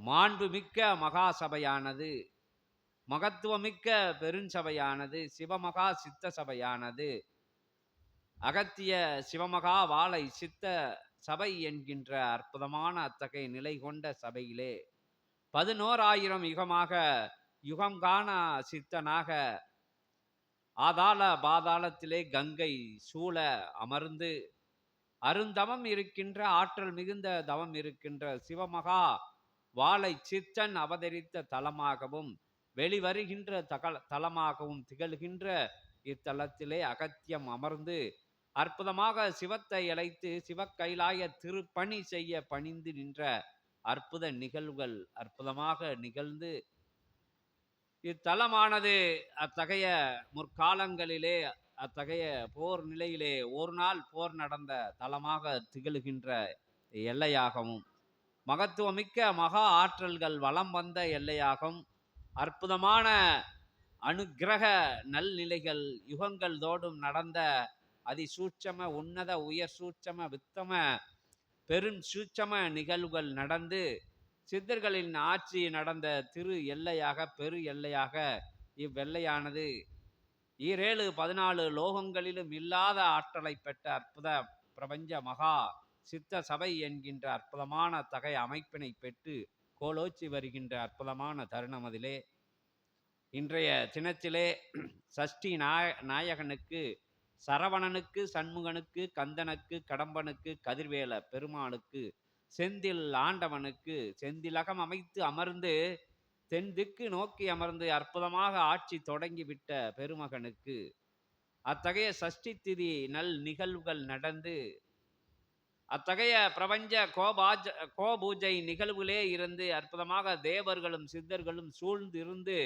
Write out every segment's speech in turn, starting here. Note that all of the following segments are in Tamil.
மாண்புமிக்க மகாசபையானது மகத்துவமிக்க பெருஞ்சபையானது சிவமகா சித்த சபையானது அகத்திய சிவமகா வாழை சித்த சபை என்கின்ற அற்புதமான அத்தகைய நிலை கொண்ட சபையிலே பதினோராயிரம் யுகமாக யுகம் காண சித்தனாக ஆதாள பாதாளத்திலே கங்கை சூழ அமர்ந்து அருந்தவம் இருக்கின்ற ஆற்றல் மிகுந்த தவம் இருக்கின்ற சிவமகா வாழை சித்தன் அவதரித்த தலமாகவும் வெளிவருகின்ற தகல தலமாகவும் திகழ்கின்ற இத்தலத்திலே அகத்தியம் அமர்ந்து அற்புதமாக சிவத்தை அழைத்து சிவக்கைலாய திருப்பணி செய்ய பணிந்து நின்ற அற்புத நிகழ்வுகள் அற்புதமாக நிகழ்ந்து இத்தலமானது அத்தகைய முற்காலங்களிலே அத்தகைய போர் நிலையிலே ஒரு நாள் போர் நடந்த தலமாக திகழ்கின்ற எல்லையாகவும் மகத்துவமிக்க மகா ஆற்றல்கள் வலம் வந்த எல்லையாகும். அற்புதமான அனுக்கிரக நல்நிலைகள் யுகங்கள் தோடும் நடந்த அதிசூட்சம உன்னத உயர் சூட்சம வித்தம பெரும் சூட்சம நிகழ்வுகள் நடந்து சித்தர்களின் ஆட்சி நடந்த திரு எல்லையாக பெரு எல்லையாக இவ்வெல்லையானது ஈரேழு பதினாலு லோகங்களிலும் இல்லாத ஆற்றலை பெற்ற அற்புத பிரபஞ்ச மகா சித்த சபை என்கின்ற அற்புதமான தகை அமைப்பினை பெற்று கோலோச்சி வருகின்ற அற்புதமான தருணம் அதிலே. இன்றைய தினத்திலே சஷ்டி நாய நாயகனுக்கு சரவணனுக்கு சண்முகனுக்கு கந்தனுக்கு கடம்பனுக்கு கதிர்வேல பெருமாளுக்கு செந்தில் ஆண்டவனுக்கு செந்திலகம் அமைத்து அமர்ந்து தென் திக்கு நோக்கி அமர்ந்து அற்புதமாக ஆட்சி தொடங்கிவிட்ட பெருமகனுக்கு அத்தகைய சஷ்டி திதி நல் நிகழ்வுகள் நடந்து அத்தகைய பிரபஞ்ச கோபாஜ கோபூஜை நிகழ்வுகளே இருந்து அற்புதமாக தேவர்களும் சித்தர்களும் சூழ்ந்து இருந்து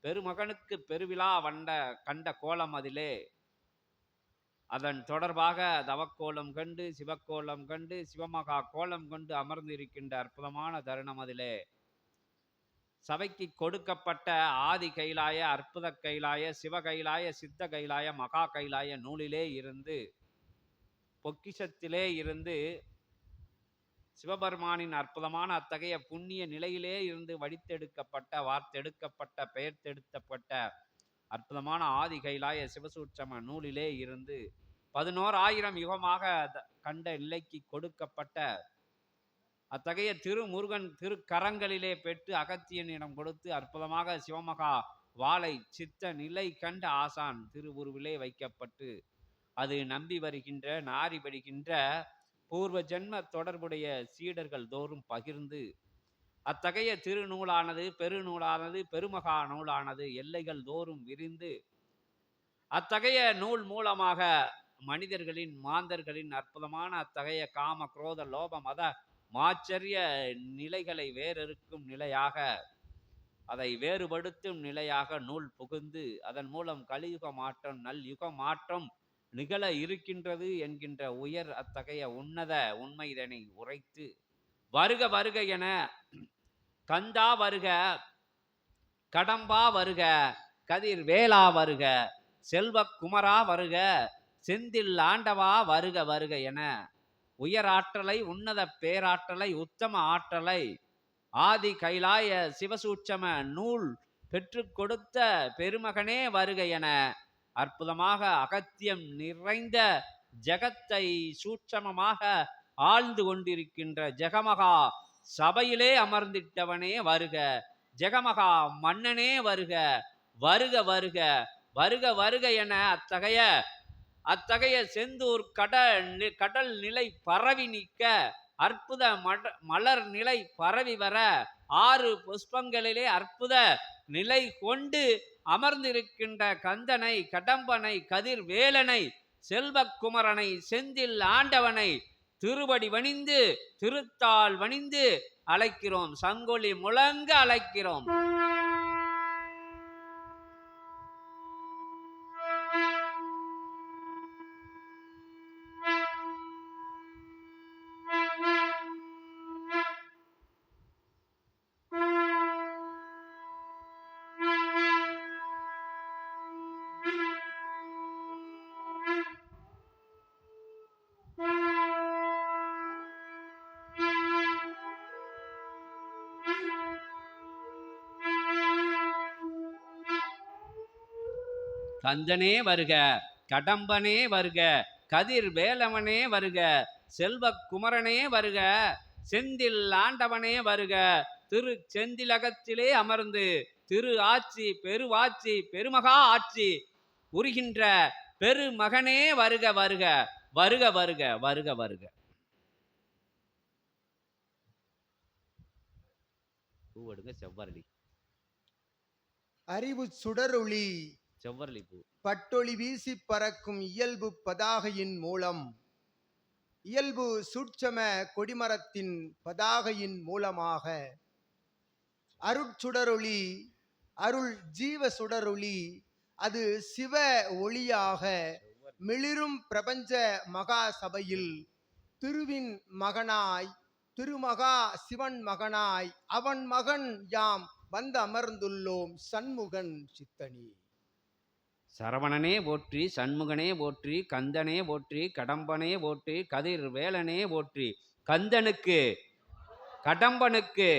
பெருமகனுக்கு பெருவிழா வண்ட கண்ட கோலம் அதிலே. அதன் தொடர்பாக தவக்கோலம் கண்டு சிவக்கோலம் கண்டு சிவமகா கோலம் கொண்டு அமர்ந்திருக்கின்ற அற்புதமான தருணம் அதிலே. சபைக்கு கொடுக்கப்பட்ட ஆதி கைலாய அற்புத கைலாய சிவ கைலாய சித்த கைலாய மகா கைலாய நூலிலே இருந்து பொக்கிஷத்திலே இருந்து சிவபெருமானின் அற்புதமான அத்தகைய புண்ணிய நிலையிலே இருந்து வடித்தெடுக்கப்பட்ட வார்த்தெடுக்கப்பட்ட பெயர்த்தெடுத்தப்பட்ட அற்புதமான ஆதி கைலாய சிவசூட்சம நூலிலே இருந்து பதினோரு ஆயிரம் யுகமாக த- கண்ட நிலைக்கு கொடுக்கப்பட்ட அத்தகைய திருமுருகன் திருக்கரங்களிலே பெற்று அகத்தியனிடம் கொடுத்து அற்புதமாக சிவமகா வாளை சித்த நிலை கண்ட ஆசான் திருவுருவிலே வைக்கப்பட்டு அது நம்பி வருகின்ற நாரி வருகின்ற பூர்வ ஜென்ம தொடர்புடைய சீடர்கள் தோறும் பகிர்ந்து அத்தகைய திருநூலானது பெருநூலானது பெருமகா நூலானது எல்லைகள் தோறும் விரிந்து அத்தகைய நூல் மூலமாக மனிதர்களின் மாந்தர்களின் அற்புதமான அத்தகைய காம குரோத லோப மத மாச்சரிய நிலைகளை வேறறுக்கும் நிலையாக அதை வேறுபடுத்தும் நிலையாக நூல் புகுந்து அதன் மூலம் கலியுக மாற்றம் நல்யுக மாற்றம் நிகழ இருக்கின்றது என்கின்ற உயர் அத்தகைய உன்னத உண்மை இதனை உரைத்து வருக வருக என கந்தா வருக கடம்பா வருக கதிர் வேளா வருக செல்வ குமரா வருக செந்தில் ஆண்டவா வருக வருக என உயர் ஆற்றலை உன்னத பேராற்றலை உத்தம ஆற்றலை ஆதி கைலாய சிவசூட்சம நூல் பெற்றுக் கொடுத்த பெருமகனே வருக என அற்புதமாக அகத்தியம் நிறைந்த ஜகத்தை சூட்சமமாக ஆழ்ந்து கொண்டிருக்கின்ற ஜெகமகா சபையிலே அமர்ந்திட்டவனே வருக. ஜெகமகா மன்னனே வருக. வருக வருக. வருக வருக என அத்தகைய அத்தகைய செந்தூர் கடல் கடல் நிலை பரவி நிற்க அற்புத மட மலர் நிலை பரவி வர ஆறு புஷ்பங்களிலே அற்புத நிலை கொண்டு அமர்ந்திருக்கின்ற கந்தனை கடம்பனை கதிர் வேலனை செல்வக்குமரனை செந்தில் ஆண்டவனை திருவடி வணிந்து திருத்தால் வணிந்து அழைக்கிறோம். சங்கொலி முழங்க அழைக்கிறோம். கந்தனே வருக கடம்பனே வருக கதிர் வேலவனே வருக செல்வ குமரனே வருக செந்தில் ஆண்டவனே வருக. திரு செந்திலகத்திலே அமர்ந்து திரு ஆட்சி பெருவாட்சி பெருமகா ஆட்சி உருகின்ற பெருமகனே வருக வருக வருக வருக வருக வருக. பூவடுங்க செவ்வரளி. அறிவு சுடரொளி. செவ்வரளி பூ பட்டொளி வீசி பறக்கும் இயல்பு பதாகையின் மூலம். இயல்பு சூட்சம கொடிமரத்தின் பதாகையின் மூலமாக. அருட்சுடரொளி அருள் ஜீவ சுடரொளி அது சிவ ஒளியாக மிளிரும் பிரபஞ்ச மகா சபையில் திருவின் மகனாய் திருமகா சிவன் மகனாய் அவன் மகன் யாம் வந்து அமர்ந்துள்ளோம் சண்முகன் சித்தனி. சரவணனே போற்றி சண்முகனே போற்றி கந்தனே போற்றி கடம்பனே போற்றி கதிர் வேலனே போற்றி. கந்தனுக்கு கடம்பனுக்கு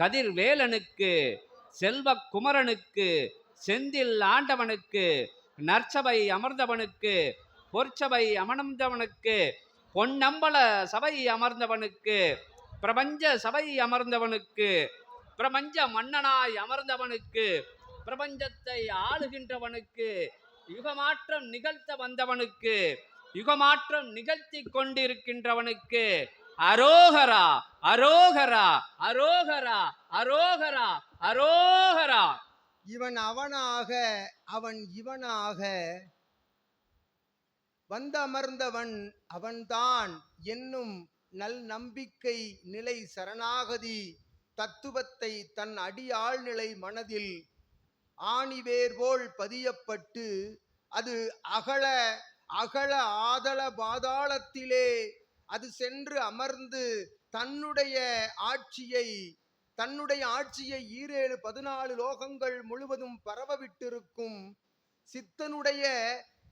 கதிர் வேலனுக்கு செல்வ குமரனுக்கு செந்தில் ஆண்டவனுக்கு நற்சபை அமர்ந்தவனுக்கு பொற்சபை அமர்ந்தவனுக்கு பொன்னம்பல சபை அமர்ந்தவனுக்கு பிரபஞ்ச சபை அமர்ந்தவனுக்கு பிரபஞ்ச மன்னனாய் அமர்ந்தவனுக்கு பிரபஞ்சத்தை ஆளுகின்றவனுக்கு யுகமாற்றம் நிகழ்த்த வந்தவனுக்கு யுகமாற்றம் நிகழ்த்தி கொண்டிருக்கின்றவனுக்கு அரோகரா அரோகரா அரோகரா அரோகரா அரோகரா. இவன் அவனாக அவன் இவனாக வந்தமர்ந்தவன் அவன்தான் என்னும் நல் நம்பிக்கை நிலை சரணாகதி தத்துவத்தை தன் அடியாள் நிலை மனதில் ஆணிவேர் போல் பதியப்பட்டு அது அகல அகல ஆதள பாதாளத்திலே அது சென்று அமர்ந்து தன்னுடைய ஆட்சியை தன்னுடைய ஆட்சியை ஈரேழு பதினாலு லோகங்கள் முழுவதும் பரவவிட்டிருக்கும் சித்தனுடைய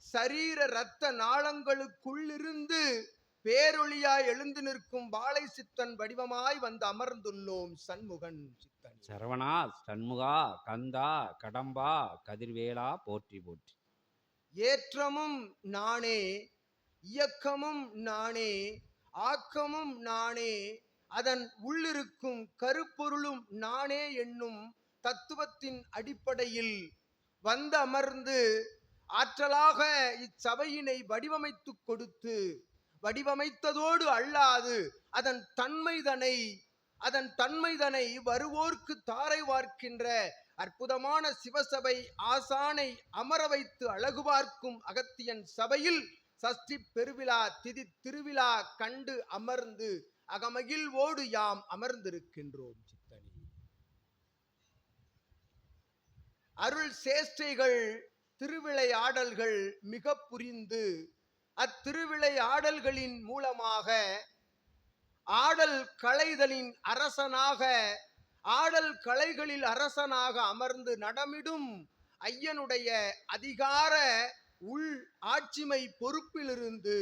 சரீர இரத்த நாளங்களுக்குள்ளிருந்து பேரொளியாய் எழுந்து நிற்கும் வாழை சித்தன் வடிவமாய் வந்து அமர்ந்துள்ளோம் சண்முகன் சரவணா சண்முகா கந்தா கடம்பா கதிர்வேலா போற்றி போற்றி. ஏற்றமும் நானே இயக்கமும் நானே ஆக்கமும் நானே அதன் உள்ளிருக்கும் கருப்பொருளும் நானே என்னும் தத்துவத்தின் அடிப்படையில் வந்தமர்ந்து ஆற்றலாக இச்சபையினை வடிவமைத்துக் கொடுத்து வடிவமைத்ததோடு அல்லாது அதன் தன்மைதனை அதன் தன்மைதனை வருவோர்க்கு தாரை வார்க்கின்ற அற்புதமான சிவசபை ஆசானை அமர வைத்து அழகு பார்க்கும் அகத்தியன் சபையில் சஷ்டி பெருவிழா திதி திருவிழா கண்டு அமர்ந்து அகமகிழ்வோடு யாம் அமர்ந்திருக்கின்றோம் சித்தனி. அருள் சேஷ்டைகள் திருவிளையாடல்கள் மிக புரிந்து அத்திருவிளையாடல்களின் மூலமாக ஆடல் கலைதலின் அரசனாக ஆடல் கலைகளில் அரசனாக அமர்ந்து நடமிடும் ஐயனுடைய அதிகார உள் ஆட்சிமை பொறுப்பிலிருந்து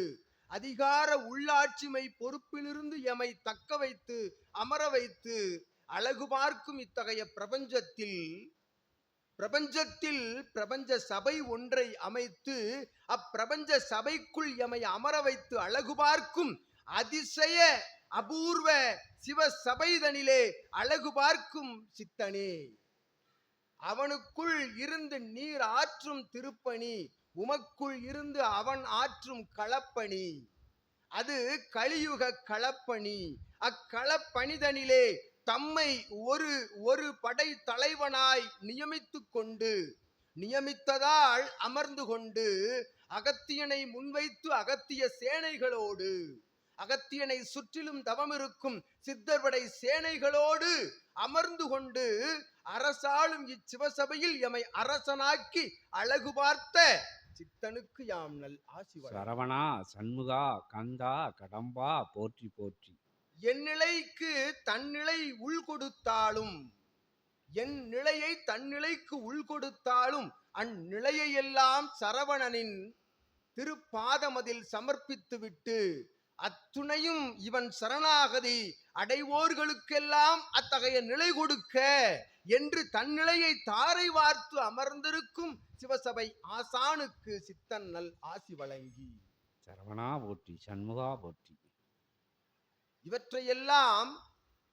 அதிகார உள்ளாட்சிமை பொறுப்பிலிருந்து எமை தக்க வைத்து அமர வைத்து அழகு பார்க்கும் இத்தகைய பிரபஞ்சத்தில் பிரபஞ்சத்தில் பிரபஞ்ச சபை ஒன்றை அமைத்து அப்பிரபஞ்ச சபைக்குள் எமை அமர வைத்து அழகு பார்க்கும் அதிசய அபூர்வ சிவ சபைதனிலே அழகு பார்க்கும் சித்தனே. அவனுக்குள் இருந்து நீர் ஆற்றும் திருப்பணி உமக்குள் இருந்து அவன் ஆற்றும் களப்பணி. அது கலியுக களப்பணி. அக்களப்பணிதனிலே தம்மை ஒரு ஒரு படை தலைவனாய் நியமித்து கொண்டு நியமித்ததால் அமர்ந்து கொண்டு அகத்தியனை முன்வைத்து அகத்திய சேனைகளோடு அகத்தியனை சுற்றிலும் தவமிருக்கும் சித்தர்படை சேனைகளோடு அமர்ந்து கொண்டு அரசாளும் இச்சிவசபையில் எமை அரசனாக்கி அழகு பார்த்த சித்தனுக்கு யாம் நல் ஆசி. சரவணா சண்முகா கந்தா கடம்பா போற்றி போற்றி என் நிலைக்கு தன்னிலை உள் கொடுத்தாலும் என் நிலையை தன்னிலைக்கு உள் கொடுத்தாலும் அந்நிலையை எல்லாம் சரவணனின் திருப்பாதமதில் சமர்ப்பித்து விட்டு அத்துணையும் இவன் சரணாகதி. அடைவோர்களுக்கெல்லாம் அத்தகைய நிலை கொடுக்க என்று தன்னிலையை தாரை வார்த்து அமர்ந்திருக்கும் சிவசபை ஆசானுக்கு சித்தன் நல் ஆசி வழங்கி. சரவணா போற்றி சண்முகா போற்றி. இவற்றையெல்லாம்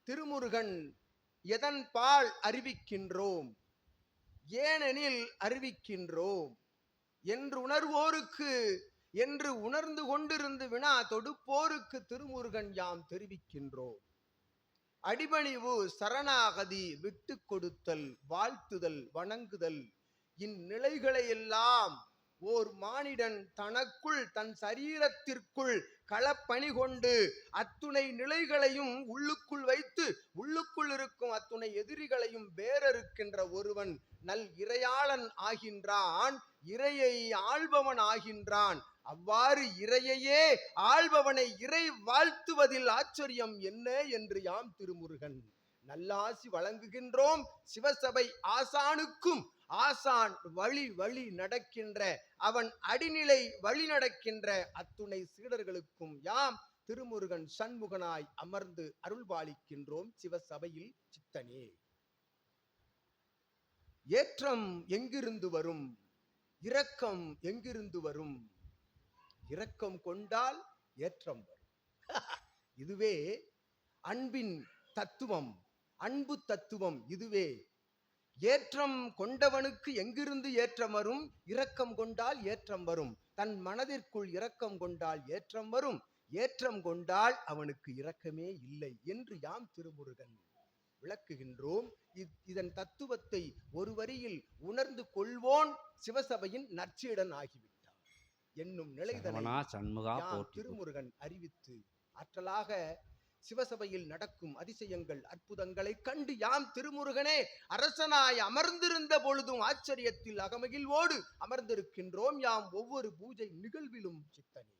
திருமுருகன் எதன் பால் அறிவிக்கின்றோம்? ஏனெனில் அறிவிக்கின்றோம். என்று உணர்வோருக்கு என்று உணர்ந்து கொண்டிருந்து வினா தொடுப்போருக்கு திருமுருகன் யாம் தெரிவிக்கின்றோம். அடிபணிவு சரணாகதி விட்டு கொடுத்தல் வாழ்த்துதல் வணங்குதல். இந்நிலைகளையெல்லாம் ஓர் மானிடன் தனக்குள் தன் சரீரத்திற்குள் களப்பணி கொண்டு அத்துணை நிலைகளையும் உள்ளுக்குள் வைத்து உள்ளுக்குள் இருக்கும் அத்துணை எதிரிகளையும் வேறறுக்கின்ற ஒருவன் நல் இறையாளன் ஆகின்றான் இறையை ஆள்பவன் ஆகின்றான். அவ்வாறு இறையையே ஆள்பவனை இறை வாழ்த்துவதில் ஆச்சரியம் என்ன என்று யாம் திருமுருகன். நல்லாசி வழங்குகின்றோம் சிவசபை ஆசானுக்கும். ஆசான் வழி வழி நடக்கின்ற அவன் அடிநிலை வழி நடக்கின்ற அத்துணை சீடர்களுக்கும் யாம் திருமுருகன் சண்முகனாய் அமர்ந்து அருள்பாலிக்கின்றோம் சிவசபையில் சித்தனே. ஏற்றம் எங்கிருந்து வரும்? இரக்கம் எங்கிருந்து வரும்? இரக்கம் கொண்டால் ஏற்றம் வரும். இதுவே அன்பின் தத்துவம் அன்பு தத்துவம் இதுவே. ஏற்றம் கொண்டவனுக்கு எங்கிருந்து ஏற்றம் வரும்? இரக்கம் கொண்டால் ஏற்றம் வரும். தன் மனதிற்குள் இரக்கம் கொண்டால் ஏற்றம் வரும். ஏற்றம் கொண்டால் அவனுக்கு இரக்கமே இல்லை என்று யாம் திருமுருகன் விளக்குகின்றோம். இதன் தத்துவத்தை ஒரு வரியில் உணர்ந்து கொள்வோன் சிவசபையின் நற்சீடன் ஆகிவிடும் என்னும் நிலைதனை சண்முகா திருமுருகன் அறிவித்து ஆற்றலாக சிவசபையில் நடக்கும் அதிசயங்கள் அற்புதங்களை கண்டு யாம் திருமுருகனே அரசனாய் அமர்ந்திருந்த பொழுதும் ஆச்சரியத்தில் அகமகிழ்வோடு அமர்ந்திருக்கின்றோம் யாம் ஒவ்வொரு பூஜை நிகழ்விலும் சித்தனே.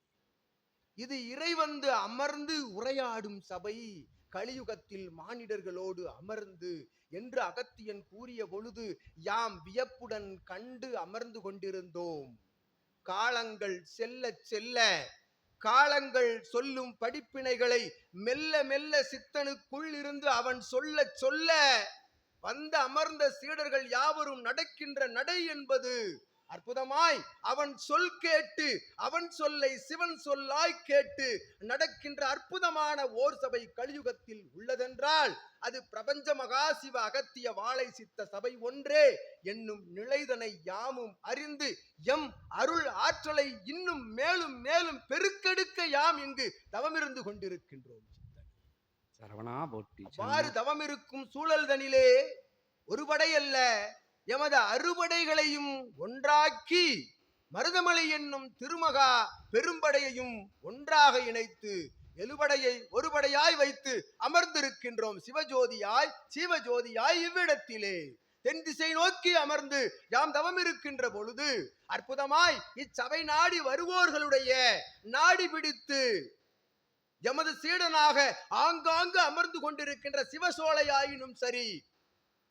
இது இறைவந்து அமர்ந்து உரையாடும் சபை கலியுகத்தில் மானிடர்களோடு அமர்ந்து என்று அகத்தியன் கூறிய பொழுது யாம் வியப்புடன் கண்டு அமர்ந்து கொண்டிருந்தோம். காலங்கள் செல்ல செல்ல காலங்கள் சொல்லும் படிப்பினைகளை மெல்ல மெல்ல சித்தனுக்குள் இருந்து அவன் சொல்ல சொல்ல வந்த அமர்ந்த சீடர்கள் யாவரும் நடக்கின்ற நடை என்பது அற்புதமாய் அவன் சொல் கேட்டு அவன் சொல்லை சிவன் சொல்லாய் கேட்டு நடக்கின்ற அற்புதமான ஓர் சபை கலியுகத்தில் உள்ளதென்றால் அது பிரபஞ்ச மகாசிவ அகத்திய வாழை சித்த சபை ஒன்றே என்னும் நிலைதனை யாமும் அறிந்து எம் அருள் ஆற்றலை இன்னும் மேலும் மேலும் பெருக்கெடுக்க யாம் இங்கு தவமிருந்து கொண்டிருக்கின்றோம் சரவணா அவ்வாறு தவம் இருக்கும் சூழல்தனிலே ஒரு படை அல்ல எமது அறுபடைகளையும் ஒன்றாக்கி மருதமலை என்னும் திருமகா பெரும்படையையும் ஒன்றாக இணைத்து எழுபடையை ஒருபடையாய் வைத்து அமர்ந்திருக்கின்றோம் சிவஜோதியாய் சிவஜோதியாய் இவ்விடத்திலே. தென் திசை நோக்கி அமர்ந்து யாம் தவம் இருக்கின்ற பொழுது அற்புதமாய் இச்சபை நாடி வருவோர்களுடைய நாடி பிடித்து எமது சீடனாக ஆங்காங்கு அமர்ந்து கொண்டிருக்கின்ற சிவசோலையாயினும் சரி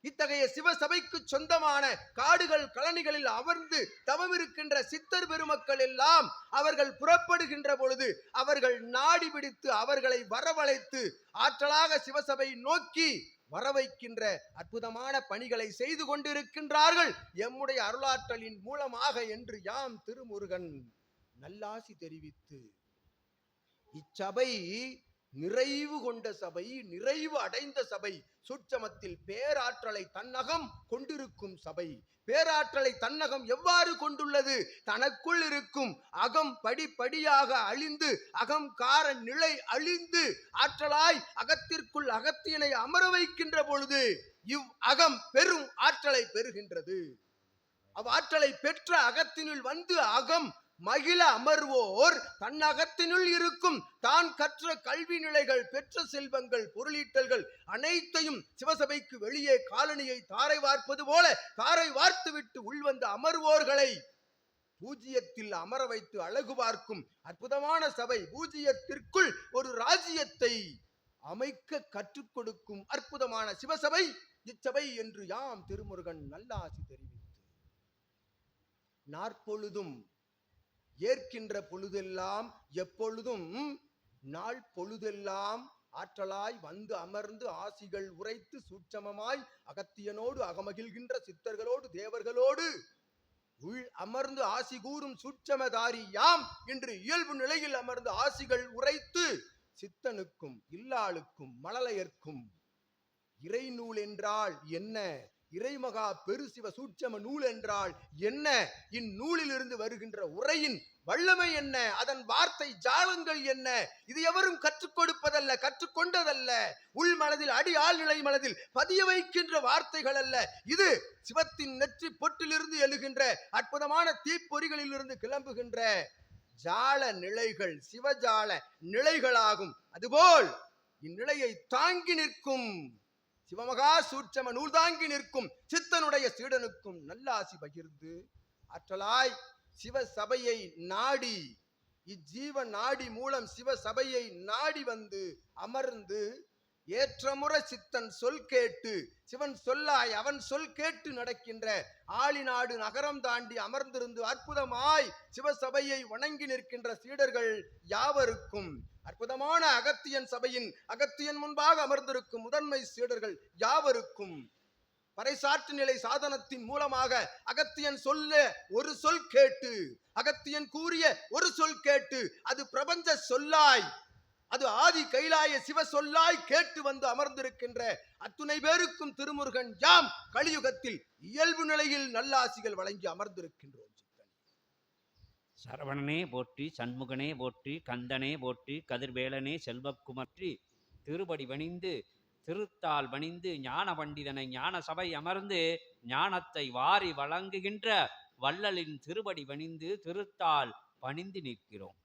இத்தகைய சிவசபைக்கு சொந்தமான காடுகள் கழனிகளில் அமர்ந்து தவமிருக்கின்ற சித்தர் பெருமக்கள் எல்லாம் அவர்கள் புறப்படுகின்ற பொழுது அவர்கள் நாடி பிடித்து அவர்களை வரவழைத்து ஆற்றலாக சிவசபை நோக்கி வரவைக்கின்ற அற்புதமான பணிகளை செய்து கொண்டிருக்கின்றார்கள். எம்முடைய அருளாற்றலின் மூலமாக என்று யாம் திருமுருகன் நல்லாசி தெரிவித்து இச்சபை நிறைவு கொண்ட சபை நிறைவு அடைந்த சபை சுட்சமத்தில் பேராற்றலை தன்னகம் கொண்டிருக்கும் சபை. பேராற்றலை தன்னகம் எவ்வாறு கொண்டுள்ளது? தனக்குள் இருக்கும் அகம் படிப்படியாக அழிந்து அகம் கார நிலை அழிந்து ஆற்றலாய் அகத்திற்குள் அகத்தியனை அமர வைக்கின்ற பொழுது இவ் அகம் பெரும் ஆற்றலை பெறுகின்றது. அவ் ஆற்றலை பெற்ற அகத்தினுள் வந்து அகம் மகிழ அமர்வோர் தன் அகத்தினுள் இருக்கும். தான் கற்ற கல்வி நிலைகள் பெற்ற செல்வங்கள் பொருளீட்டல்கள் அனைத்தையும் சிவசபைக்கு வெளியே காலனியை தாரை வார்ப்பது போல தாரை வார்த்துவிட்டு உள்வந்த அமர்வோர்களை பூஜ்யத்தில் அமர வைத்து அழகு பார்க்கும் அற்புதமான சபை பூஜ்யத்திற்குள் ஒரு ராஜ்யத்தை அமைக்க கற்றுக் கொடுக்கும் அற்புதமான சிவசபை இச்சபை என்று யாம் திருமுருகன் நல்லாசி தெரிவித்து. நாற்பொழுதும் ஏற்கின்ற பொழுதெல்லாம் எப்பொழுதும் நாள் பொழுதெல்லாம் ஆற்றலாய் வந்து அமர்ந்து ஆசிகள் உரைத்து சூட்சமமாய் அகத்தியனோடு அகமகிழ்கின்ற சித்தர்களோடு தேவர்களோடு உள் அமர்ந்து ஆசி கூறும் சூட்சமதாரி யாம் என்று இயல்பு நிலையில் அமர்ந்து ஆசிகள் உரைத்து சித்தனுக்கும் இல்லாளுக்கும் மழலையர்க்கும் இறைநூல் என்றால் என்ன? இறைமகா பெருசிவ சூட்சம நூல் என்றால் என்ன? இந்நூலிலிருந்து வருகின்ற உரையின் வல்லமை என்ன? அதன் வார்த்தை ஜாலங்கள் என்ன? இது எவரும் கற்றுக் கொடுப்பதல்ல கற்றுக்கொண்டதல்ல உள் மனதில் அடி ஆழ்நிலை மனதில் பதிய வைக்கின்ற வார்த்தைகள் அல்ல. இது சிவத்தின் நெற்றி பொட்டிலிருந்து எழுகின்ற அற்புதமான தீப்பொறிகளிலிருந்து கிளம்புகின்ற ஜால நிலைகள் சிவஜால நிலைகளாகும். அதுபோல் இந்நிலையை தாங்கி நிற்கும் சிவமகா சூட்சம நூல் தாங்கி நிற்கும் சித்தனுடைய சீடனுக்கும் நல்லாசி பகிர்ந்து ஆற்றலாய் சிவ சபையை நாடி இஜ்ஜீவ நாடி மூலம் சிவ சபையை நாடி வந்து அமர்ந்து ஏற்றமுற சித்தன் சொல் கேட்டு சிவன் சொல்லாய் அவன் சொல் கேட்டு நடக்கின்ற ஆளிநாடு நகரம் தாண்டி அமர்ந்திருந்து அற்புதமாய் சிவசபையை வணங்கி நிற்கின்ற சீடர்கள் யாவருக்கும்? அற்புதமான அகத்தியன் சபையின் அகத்தியன் முன்பாக அமர்ந்திருக்கும் முதன்மை சீடர்கள் யாவருக்கும்? பறைசாற்று நிலை சாதனத்தின் மூலமாக அகத்தியன் சொல்ல ஒரு சொல் கேட்டு அகத்தியன் கூறிய ஒரு சொல் கேட்டு அது பிரபஞ்ச சொல்லாய் அது ஆதி கைலாய சிவ சொல்லாய் கேட்டு வந்து அமர்ந்திருக்கின்ற அத்துணை பேருக்கும் திருமுருகன் யாம் கலியுகத்தில் இயல்பு நிலையில் நல்லாசிகள் வழங்கி அமர்ந்திருக்கின்றோம் சரவணனே போற்றி சண்முகனே போற்றி கந்தனே போற்றி கதிர்வேலனே செல்வக்குமற்றி திருபடி வணிந்து திருத்தால் வணிந்து ஞான பண்டிதனை ஞான சபை அமர்ந்து ஞானத்தை வாரி வழங்குகின்ற வள்ளலின் திருபடி வணிந்து திருத்தால் பணிந்து நிற்கிறோம்.